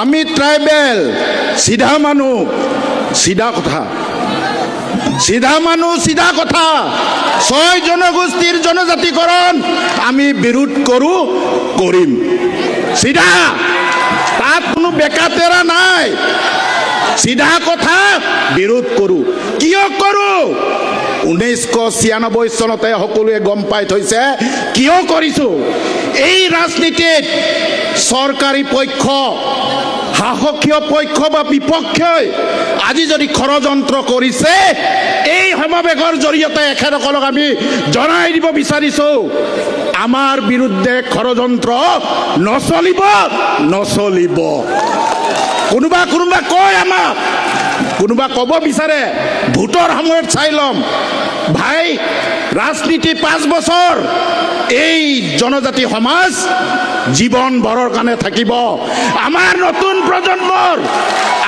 আমি ট্রাইবেল চিধা মানুহ চিধা কথা। চিধা মানুহ চিধা কথা। ছয় জনগোষ্ঠীৰ জনজাতিকৰণ আমি বিৰোধ কৰোঁ কৰিম। চিধা তাত কোনো বেকাতেৰা নাই। চিধা কথা বিৰোধ কৰোঁ। কিয় কৰোঁ? ঊনৈছশ ছিয়ানব্বৈ চনতে সকলোৱে গম পাই থৈছে, কিয় কৰিছোঁ? এই ৰাজনীতিত চৰকাৰী পক্ষ শাসকীয় পক্ষ বা বিপক্ষই আজি যদি ষড়যন্ত্ৰ কৰিছে, এই সমাৱেশৰ জৰিয়তে এখেতসকলক আমি জনাই দিব বিচাৰিছোঁ, আমাৰ বিৰুদ্ধে ষড়যন্ত্ৰ নচলিব নচলিব। কোনোবা কোনোবা কয় আমাক, কোনোবা ক'ব বিচাৰে, ভোটৰ সময়ত চাই ল'ম। ভাই, ৰাজনীতি পাঁচ বছৰ এই জনজাতি সমাজ জীৱন ভৰৰ কাৰণে থাকিব। আমাৰ নতুন প্ৰজন্মৰ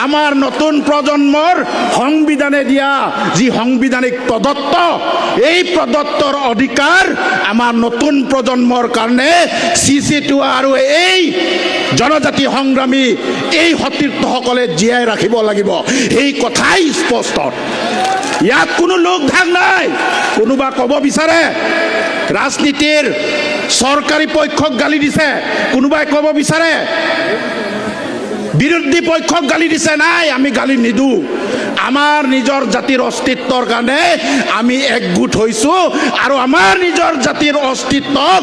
আমাৰ নতুন প্ৰজন্মৰ সংবিধানে দিয়া যি সাংবিধানিক প্ৰদত্ত এই প্ৰদত্তৰ অধিকাৰ আমাৰ নতুন প্ৰজন্মৰ কাৰণে চি চি টু আৰু এই জনজাতি সংগ্ৰামী এই সতীৰ্থসকলে জীয়াই ৰাখিব লাগিব। এই কথাই স্পষ্ট। ইয়াত কোনো লোক ঢাক নাই। কোনোবা ক'ব বিচাৰে, ৰাজনীতিৰ চৰকাৰী পক্ষক গালি দিছে। কোনোবাই ক'ব বিচাৰে বিৰোধী পক্ষক গালি দিছে, নাই, আমি গালি নিদিওঁ। আমাৰ নিজৰ জাতিৰ অস্তিত্বৰ কাৰণে আমি একগোট হৈছোঁ আৰু আমাৰ নিজৰ জাতিৰ অস্তিত্বক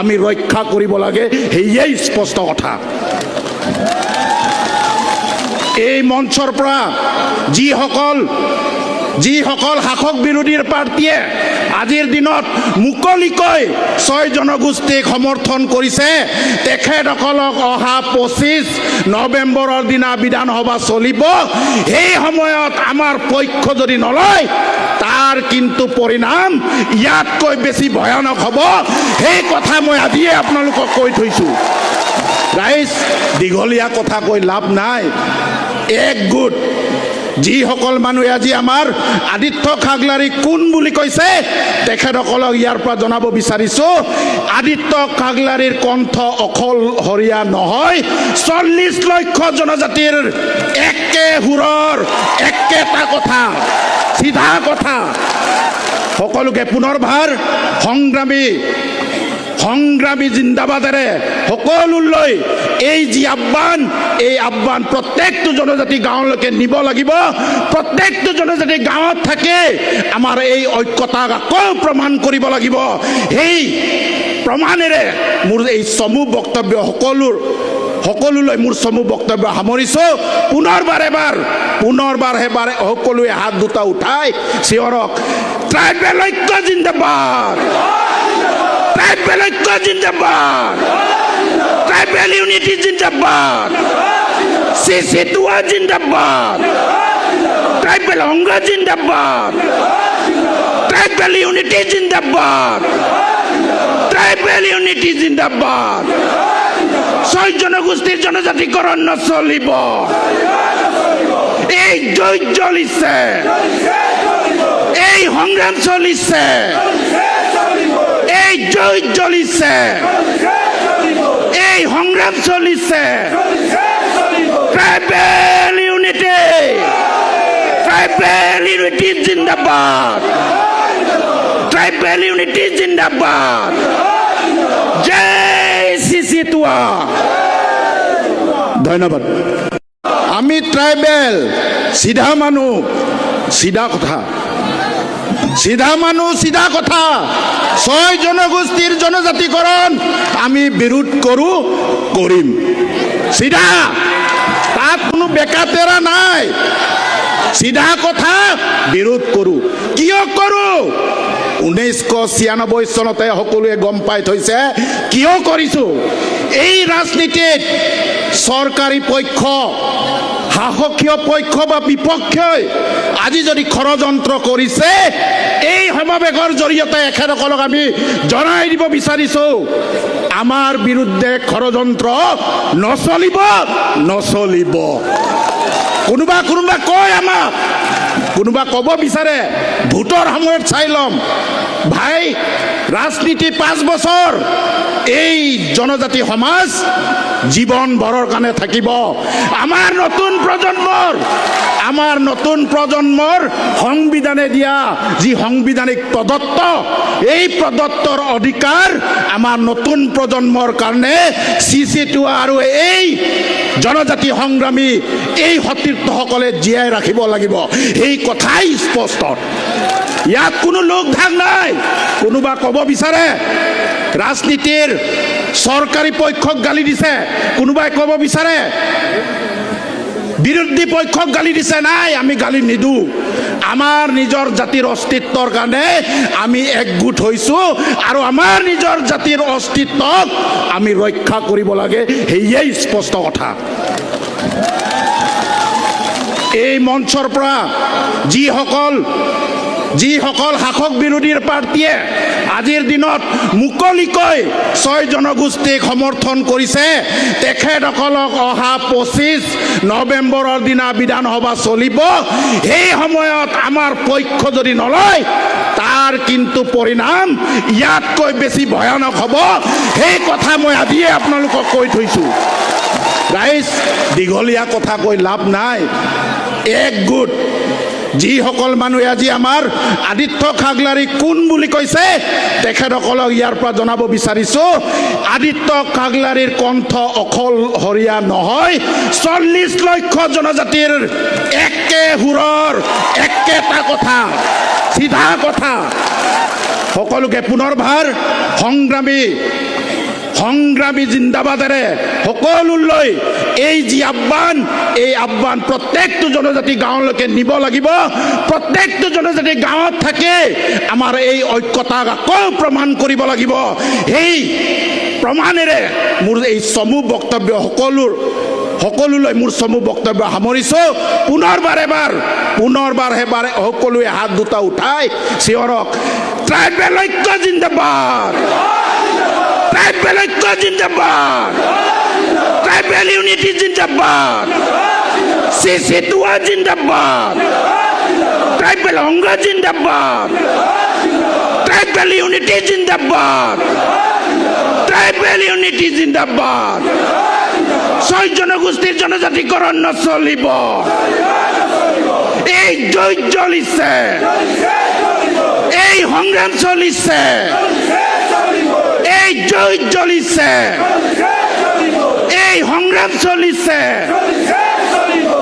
আমি ৰক্ষা কৰিব লাগে, সেয়েই স্পষ্ট কথা। এই মঞ্চৰ পৰা যিসকল যিসকল শাসক বিৰোধীৰ প্ৰাৰ্থীয়ে আজিৰ দিনত মুকলিকৈ ছয় জনগোষ্ঠীক সমৰ্থন কৰিছে, তেখেতসকলক অহা পঁচিছ নৱেম্বৰৰ দিনা বিধানসভা চলিব। সেই সময়ত আমাৰ পক্ষ যদি নলয়, তাৰ কিন্তু পৰিণাম ইয়াতকৈ বেছি ভয়ানক হ'ব। সেই কথা মই আজিয়ে আপোনালোকক কৈ থৈছোঁ। ৰাইজ দীঘলীয়া কথা কৈ লাভ নাই। একগোট যিসকল মানুহে আজি আমাৰ আদিত্য খাগলাৰী কোন বুলি কৈছে, তেখেতসকলক ইয়াৰ পৰা জনাব বিচাৰিছোঁ। আদিত্য খাগলাৰীৰ কণ্ঠ অকলশৰীয়া নহয় চল্লিছ লক্ষ জনজাতিৰ একে সুৰৰ, একেটা কথা, চিধা কথা। সকলোকে পুনৰবাৰ সংগ্ৰামী সংগ্ৰামী জিন্দাবাদেৰে সকলোলৈ এই যি আহ্বান, এই আহ্বান প্ৰত্যেকটো জনজাতি গাঁৱলৈকে নিব লাগিব। প্ৰত্যেকটো জনজাতি গাঁৱত থাকে আমাৰ এই ঐক্যতাক আকৌ প্ৰমাণ কৰিব লাগিব। সেই প্ৰমাণেৰে মোৰ এই চমু বক্তব্য সকলোৰ সকলোলৈ মোৰ চমু বক্তব্য সামৰিছোঁ। পুনৰবাৰ এবাৰ পুনৰবাৰ এবাৰ সকলোৱে হাত দুটা উঠাই চিঞৰক, ট্ৰাইবেল ঐক্য জিন্দাবাদ! ট্রাইবেল ঐক্য জিন্দাবাদ। ট্রাইবেল ইউনিটি জিন্দাবাদ। সিসি টুয়া জিন্দাবাদ। ট্রাইবেল অঙ্গ জিন্দাবাদ। ট্রাইবেল ইউনিটি জিন্দাবাদ। ট্রাইবেল ইউনিটি জিন্দাবাদ। ছয় জনগোষ্ঠীর জনজাতিকরণ নচলিব এই যুঁজ চলিছে এই সংগ্রাম চলিছে। এই যুঁজ চলিছে। এই সংগ্রাম চলিছে। ট্রাইবেল ইউনিটি ট্রাইবেল ইউনিটি জিন্দাবাদ। ট্রাইবেল ইউনিটি জিন্দাবাদ। জয় সিসি তুয়া ধন্যবাদ। আমি ট্রাইবেল চিধা মানুহ চিধা কথা। চিধা মানুহ চিধা কথা। ছয় জনগোষ্ঠীৰ জনজাতিকৰণ আমি বিৰোধ কৰোঁ কৰিম। চিধা তাত কোনো বেকাতেৰা নাই। চিধা কথা বিৰোধ কৰোঁ। কিয় কৰোঁ? ঊনৈছশ ছিয়ানব্বৈ চনতে সকলোৱে গম পাই থৈছে, কিয় কৰিছোঁ? এই ৰাজনীতিত চৰকাৰী পক্ষ শাসকীয় পক্ষ বা বিপক্ষই আজি যদি ষড়যন্ত্ৰ কৰিছে, এই সমাৱেশৰ জৰিয়তে এখেতসকলক আমি জনাই দিব বিচাৰিছোঁ। আমাৰ বিৰুদ্ধে ষড়যন্ত্ৰ নচলিব নচলিব। কোনোবা কোনোবা কয় আমাক, কোনোবা ক'ব বিচাৰে, ভোটৰ সময়ত চাই ল'ম। ভাই, ৰাজনীতি পাঁচ বছৰ এই জনজাতি সমাজ জীৱন ভৰৰ কাৰণে থাকিব। আমাৰ নতুন প্ৰজন্মৰ আমাৰ নতুন প্ৰজন্মৰ সংবিধানে দিয়া যি সাংবিধানিক প্ৰদত্ত এই প্ৰদত্তৰ অধিকাৰ আমাৰ নতুন প্ৰজন্মৰ কাৰণে চি চি টু আৰু এই জনজাতি সংগ্ৰামী এই সতীৰ্থসকলে জীয়াই ৰাখিব লাগিব। এই কথাই স্পষ্ট। ইয়াত কোনো লোক ভাগ নাই। কোনোবা ক'ব বিচাৰে, ৰাজনীতিৰ চৰকাৰী পক্ষক গালি দিছে। কোনোবাই ক'ব বিচাৰে বিৰোধী পক্ষক গালি দিছে নাই, আমি গালি নিদিওঁ। আমাৰ নিজৰ জাতিৰ অস্তিত্বৰ কাৰণে আমি একগোট হৈছোঁ আৰু আমাৰ নিজৰ জাতিৰ অস্তিত্বক আমি ৰক্ষা কৰিব লাগে সেয়েই স্পষ্ট কথা। এই মঞ্চৰ পৰা যিসকল যিসকল শাসক বিৰোধীৰ পাৰ্টীয়ে আজিৰ দিনত মুকলিকৈ ছয় জনগোষ্ঠীক সমৰ্থন কৰিছে, তেখেতসকলক অহা পঁচিছ নৱেম্বৰৰ দিনা বিধানসভা চলিব। সেই সময়ত আমাৰ পক্ষ যদি নলয়, তাৰ কিন্তু পৰিণাম ইয়াতকৈ বেছি ভয়ানক হ'ব। সেই কথা মই আজিয়ে আপোনালোকক কৈ থৈছোঁ। ৰাইজ দীঘলীয়া কথা কৈ লাভ নাই। একগোট যিসকল মানুহে আজি আমাৰ আদিত্য খাগলাৰী কোন বুলি কৈছে, তেখেতসকলক ইয়াৰ পৰা জনাব বিচাৰিছোঁ। আদিত্য খাগলাৰীৰ কণ্ঠ অকলশৰীয়া নহয় চল্লিছ লক্ষ জনজাতিৰ একে সুৰৰ, একেটা কথা, চিধা কথা। সকলোকে পুনৰবাৰ সংগ্ৰামী সংগ্ৰামী জিন্দাবাদেৰে সকলোলৈ এই যি আহ্বান, এই আহ্বান প্ৰত্যেকটো জনজাতি গাঁৱলৈকে নিব লাগিব। প্ৰত্যেকটো জনজাতি গাঁৱত থাকে আমাৰ এই ঐক্যতাক আকৌ প্ৰমাণ কৰিব লাগিব। সেই প্ৰমাণেৰে মোৰ এই চমু বক্তব্য সকলোৰ, সকলোলৈ মোৰ চমু বক্তব্য সামৰিছোঁ। পুনৰবাৰ এবাৰ পুনৰবাৰ এবাৰ সকলোৱে হাত দুটা উঠাই, চিঞৰক, ট্ৰাইবেল ঐক্য জিন্দাবাদ! ট্রাইবেল ঐক্য জিন্দাবাদ। ট্রাইবেল ইউনিটি জিন্দাবাদ। সিসি টুয়া জিন্দাবাদ। ট্রাইবেল অঙ্গ জিন্দাবাদ। ট্রাইবেল ইউনিটি জিন্দাবাদ। ট্রাইবেল ইউনিটি জিন্দাবাদ। ছয় জনগোষ্ঠীর জনজাতিকরণ নচলিব। এই যুঁজ চলিছে। এই সংগ্ৰাম চলিছে। এই যুঁজ চলিছে। এই সংগ্ৰাম চলিছে।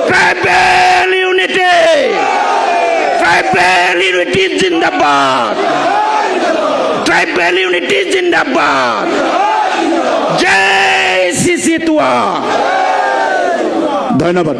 Tribal unity. ট্ৰাইবেল ইউনিটি জিন্দাবাদ। ট্ৰাইবেল ইউনিটি জিন্দাবাদ। জয় চি টুৱা ধন্যবাদ।